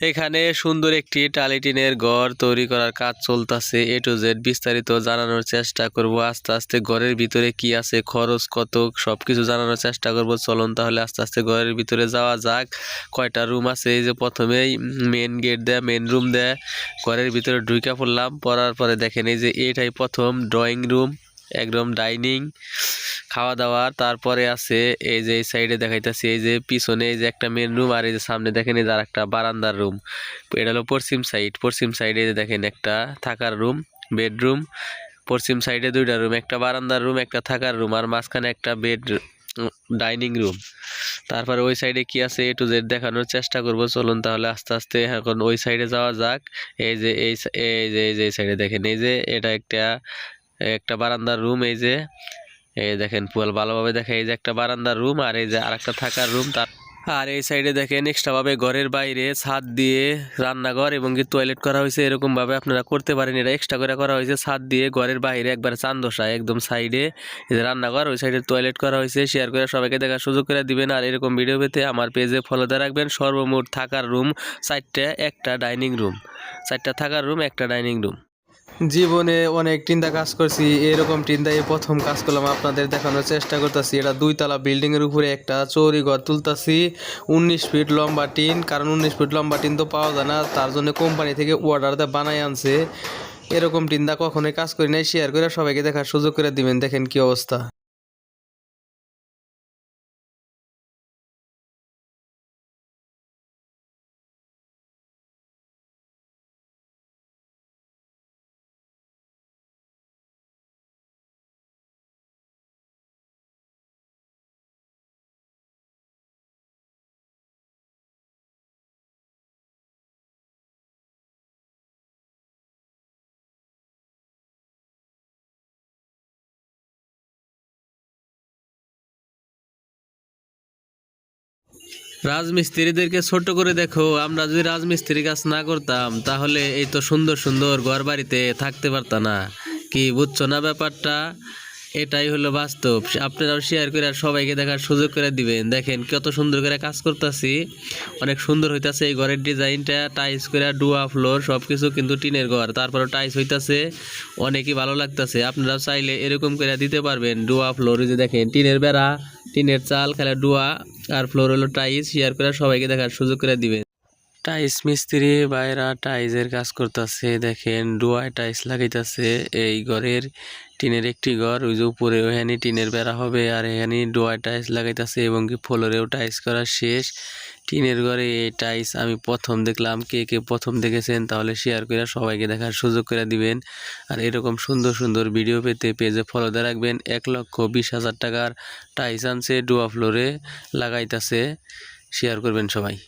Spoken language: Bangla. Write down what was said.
এখানে সুন্দর একটি টালিটিনের ঘর তৈরি করার কাজ চলতেছে। এ টু জেড বিস্তারিত জানানোর চেষ্টা করব। আস্তে আস্তে ঘরের ভিতরে কি আছে, খরচ কত, সবকিছু জানানোর চেষ্টা করব। চলুন তাহলে আস্তে আস্তে ঘরের ভিতরে যাওয়া যাক। কয়টা রুম আছে? এই যে প্রথমেই মেন গেট দেয় মেন রুম দেয়। ঘরের ভিতরে ঢুকে পড়লাম। পড়ার পরে দেখেন এই যে এটাই প্রথম ড্রয়িং রুম একদম ডাইনিং খাওয়া দাওয়ার তারপরে আছে এই যে এই সাইডে দেখাইতেছি এই যে পিছনে এই যে একটা মেন রুম আর এই যে সামনে দেখেন এই যে আর একটা বারান্দার রুম এটা হলো পশ্চিম সাইড পশ্চিম সাইডে দেখেন একটা থাকার রুম বেডরুম পশ্চিম সাইডে দুইটা রুম একটা বারান্দার রুম একটা থাকার রুম আর মাঝখানে একটা বেড ডাইনিং রুম তারপরে ওই সাইডে কি আছে এ টু জেড দেখানোর চেষ্টা করব চলুন তাহলে আস্তে আস্তে এখন ওই সাইডে যাওয়া যাক এই যে এই যে এই যে এই সাইডে দেখেন এই যে এটা একটা একটা বারান্দার রুম এই যে এই দেখেন পুয়াল ভালোভাবে দেখে এই যে একটা বারান্দার রুম আর এই যে আরেকটা থাকার রুম তার আর এই সাইডে দেখেন এক্সট্রা ভাবে ঘরের বাইরে ছাদ দিয়ে রান্নাঘর এবং কি টয়লেট করা হয়েছে, এরকম ভাবে আপনারা করতে পারেন। এটা এক্সট্রা করে করা হয়েছে ছাদ দিয়ে ঘরের বাইরে, একবার চান্দোসা একদম সাইডে রান্নাঘর, ওই সাইডে টয়লেট করা হয়েছে শেয়ার করে সবাইকে দেখার সুযোগ করে দিবেন। আর এরকম ভিডিও পেতে আমার পেজে ফলো দিয়ে রাখবেন। সর্বমোট থাকার রুম চারটে, একটা ডাইনিং রুম চারটা থাকার রুম একটা ডাইনিং রুম জীবনে অনেক টিন্দা কাজ করছি, এরকম টিন্দা এই প্রথম কাজ করলাম আপনাদের দেখানোর চেষ্টা করতেছি। এটা দুইতলা বিল্ডিংয়ের উপরে একটা চৌরি ঘর তুলতাছি। উনিশ ফিট লম্বা টিন, কারণ উনিশ ফিট লম্বা টিন তো পাওয়া যায় না, তার জন্য কোম্পানি থেকে অর্ডার দিয়ে বানাই আনছে। এরকম টিন্দা কখনোই কাজ করি নাই শেয়ার করে সবাইকে দেখার সুযোগ করে দিবেন, দেখেন কি অবস্থা। রাজমিস্ত্রিদেরকে ছোট করে দেখো, আমরা যদি রাজমিস্ত্রি কাজ না করতাম, তাহলে এই তো সুন্দর সুন্দর ঘর বাড়িতে থাকতে পারতাম না। কি বুঝছ না ব্যাপারটা? এটাই হলো বাস্তব। আপনারাও শেয়ার করে আর সবাইকে দেখার সুযোগ করে দিবেন। দেখেন কত সুন্দর করে কাজ করতেছি। অনেক সুন্দর হইতাছে এই ঘরের ডিজাইনটা। টাইস করে ডুয়া ফ্লোর সব কিছু কিন্তু টিনের ঘর। তারপরে টাইস হইতাছে। অনেকই ভালো লাগতাছে। আপনারা চাইলে এরকম করে দিতে পারবেন। ডুয়া ফ্লোর যে দেখেন, টিনের বেড়া, টিনের চাল, খেলা ডুয়া। আর ফ্লোর হলো টাইস শেয়ার করে সবাইকে দেখার সুযোগ করে দিবে। টাইস মিস্ত্রি বাইরা টাইসের কাজ করতেছে, দেখেন ডুয়ায় টাইস লাগাইতেছে, এই ঘরের টিনের একটি ঘর, ওই যে উপরে ওখানে টিনের বেড়া হবে, আর এখানে ডুয়ায় টাইস লাগাইতেছে এবং কি ফ্লোরেও টাইস করা শেষ। টিনের ঘরে টাইস আমি প্রথম দেখলাম, কে কে প্রথম দেখেছেন তাহলে শেয়ার করে সবাইকে দেখার সুযোগ করে দিবেন। আর এরকম সুন্দর সুন্দর ভিডিও পেতে পেজে ফলো দিয়ে রাখবেন। এক লক্ষ বিশ হাজার টাকার টাইস আনছে, ডুয়া ফ্লোরে লাগাইতেছে। শেয়ার করবেন সবাই।